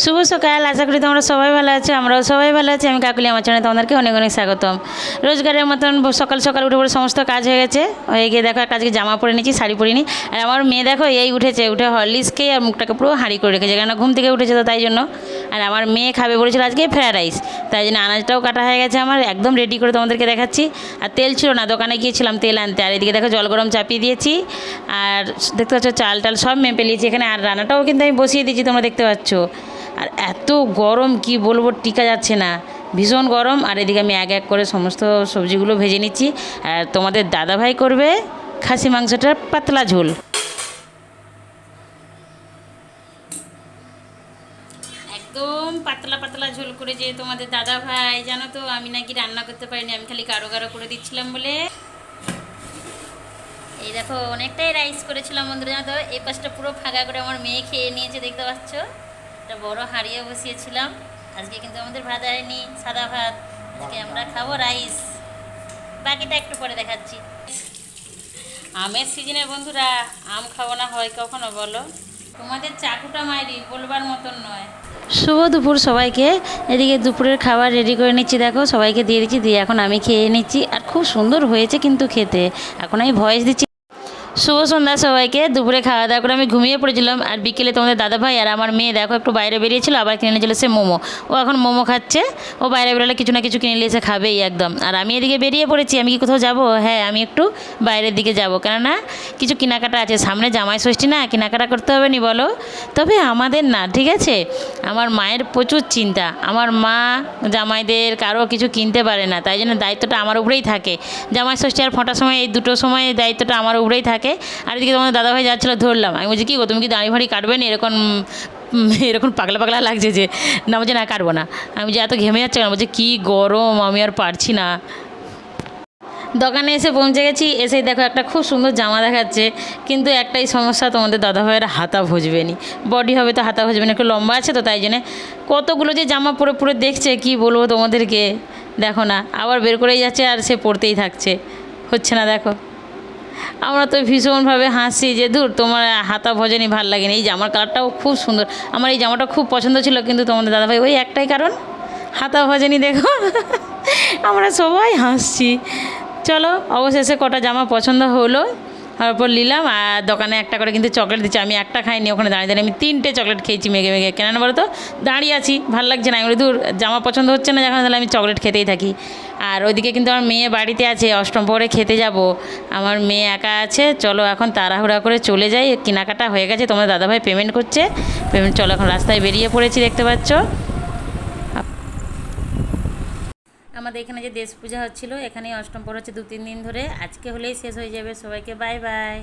শুভ সকাল, আশা করি তোমরা সবাই ভালো আছো, আমরাও সবাই ভালো আছি, আমি কাকুলি, আমার চ্যানেলে তোমাদেরকে অনেক অনেক স্বাগতম। রোজগারের মতন সকাল সকাল উঠে পড়ে সমস্ত কাজ হয়ে গেছে, হয়ে গিয়ে দেখো আজকে জামা পরে নিয়েছি, শাড়ি পরে পরিনি আর আমার মেয়ে দেখো, এই উঠেছে, উঠে হরলিক্স আর মুখটাকে পুরো হাঁড়ি করে রেখেছে কেন ঘুম থেকে উঠেছে তো তাই জন্য। আর আমার মেয়ে খাবে বলেছিল আজকে ফ্রায়েড রাইস, তাই জন্য আনাজটাও কাটা হয়ে গেছে আমার, একদম রেডি করে তোমাদেরকে দেখাচ্ছি। আর তেল ছিল না, দোকানে গিয়েছিলাম তেল আনতে, আর এদিকে দেখো জল গরম চাপিয়ে দিয়েছি, আর দেখতে পাচ্ছ চাল টাল সব মেপে নিয়েছি, এখানে আর রান্নাটাও কিন্তু আমি বসিয়ে দিয়েছি, তোমরা দেখতে পাচ্ছ। আর এত গরম কি বলব, টিকা যাচ্ছে না। ভীষণ গরম, আর এদিকে আমি এক এক করে সমস্ত সবজিগুলো ভেজে নিচ্ছি। আর তোমাদের দাদাভাই করবে খাসি মাংসটার পাতলা ঝোল। একদম পাতলা পাতলা ঝোল করে যে তোমাদের দাদা ভাই জানো তো, আমি নাকি রান্না করতে পারিনি, আমি খালি কারও কারও করে দিচ্ছিলাম বলে। এই দেখো, অনেকটাই রাইস করেছিলাম বন্ধুরা, জানো তো। এই পাশটা পুরো ফাঁকা করে আমার মেয়ে খেয়ে নিয়েছে, দেখতে পাচ্ছ? একটা বড় হাঁড়িয়ে বসিয়েছিলাম। আজকে কিন্তু আমাদের ভাত আয়নি সাদা ভাত। আজকে আমরা খাব রাইস। বাকিটা একটু পরে দেখাচ্ছি। আমের সিজনে বন্ধুরা আম খাব না হয় কখনো বলো? তোমাদের চাকুটা মাইরি বলবার মতন নয়। শুভ দুপুর সবাইকে। এদিকে দুপুরের খাবার রেডি করে নিচ্ছি দেখো সবাইকে দিয়ে দিচ্ছি দিয়ে এখন আমি খেয়ে নিচ্ছি। আর খুব সুন্দর হয়েছে কিন্তু খেতে। এখন আমি ভয়েস দিচ্ছি। শুভ সন্ধ্যা সবাইকে। দুপুরে খাওয়া দাওয়া করে আমি ঘুমিয়ে পড়েছিলাম। আর বিকেলে তোমাদের দাদা ভাই আর আমার মেয়ে দেখো, একটু বাইরে বেরিয়েছিল, আবার কিনে নিয়েছিল সে মোমো। ও এখন মোমো খাচ্ছে। ও বাইরে বেরোলে কিছু না কিছু কিনে নিয়ে এসে খাবেই একদম। আর আমি এদিকে বেরিয়ে পড়েছি, আমি কি কোথাও যাব? হ্যাঁ আমি একটু বাইরের দিকে যাব। কেননা কিছু কেনাকাটা আছে। সামনে জামাই ষষ্ঠী না, কেনাকাটা করতে হবে নি বলো? তবে আমাদের না, ঠিক আছে? আমার মায়ের প্রচুর চিন্তা। আমার মা, জামাইদের কারও কিছু কিনতে পারে না। তাই জন্য দায়িত্বটা আমার উপরেই থাকে। জামাই ষষ্ঠী আর ফোটার সময়, এই দুটো সময় দায়িত্বটা আমার উপরেই থাকে। আর এদিকে তোমাদের দাদাভাই যাচ্ছিল, ধরলাম। আমি বলছি, কী গো, তুমি কি দাঁড়ি ভাড়ি কাটবে না? এরকম এরকম পাগলা পাগলা লাগছে যে। না, বলছে, না, কাটবো না। আমি যে এত ঘেমে যাচ্ছে কেন? বলছে, কী গরম, আমি আর পারছি না। দোকানে এসে পৌঁছে গেছি। এসে দেখো, একটা খুব সুন্দর জামা দেখাচ্ছে। কিন্তু একটাই সমস্যা, তোমাদের দাদাভাইয়ের হাতা ভজবে নি। বডি হবে তো হাতা ভজবে না, একটু লম্বা আছে তো, তাই জন্যে কতগুলো যে জামা পরে পরে দেখছে, কি বলব তোমাদেরকে? দেখো না, আবার বের করেই যাচ্ছে আর সে পড়তেই থাকছে। হচ্ছে না, দেখো। আমরা তো ভীষণভাবে হাসি যে দূর তোমার হাতা ভজনই ভালো লাগেনি। এই জামার কালারটাও খুব সুন্দর। আমার এই জামাটা খুব পছন্দ ছিল, কিন্তু তোমাদের দাদাভাই, ওই একটাই কারণ? হাতা ভজনই দেখো। আমরা সবাই হাসছি। চলো, অবশেষে কটা জামা পছন্দ হলো। তারপর নিলাম আর দোকানে একটা করে কিন্তু চকলেট দিচ্ছে, আমি একটা খাইনি, ওখানে দাঁড়িয়ে দাঁড়িয়ে আমি তিনটে চকলেট খেয়েছি মেঘে মেঘে। কেন বলো তো দাঁড়িয়ে আছি, ভালো লাগছে না। আমি দূর জামা পছন্দ হচ্ছে না যখন তাহলে আমি চকলেট খেতেই থাকি। আর ওইদিকে কিন্তু আমার মেয়ে বাড়িতে আছে, অষ্টম পরে খেতে যাব। আমার মেয়ে একা আছে, চলো এখন তাড়াহুড়া করে চলে যাই। কেনাকাটা হয়ে গেছে তোমার দাদাভাই পেমেন্ট করছে। পেমেন্ট চলো এখন রাস্তায় বেরিয়ে পড়েছি, দেখতে পাচ্ছ। আমাদের এখানে যে দেশ পূজা হচ্ছিল এখানে অষ্টম পর হচ্ছে দু তিন দিন ধরে। আজকে হলেই শেষ হয়ে যাবে। সবাইকে বাই বাই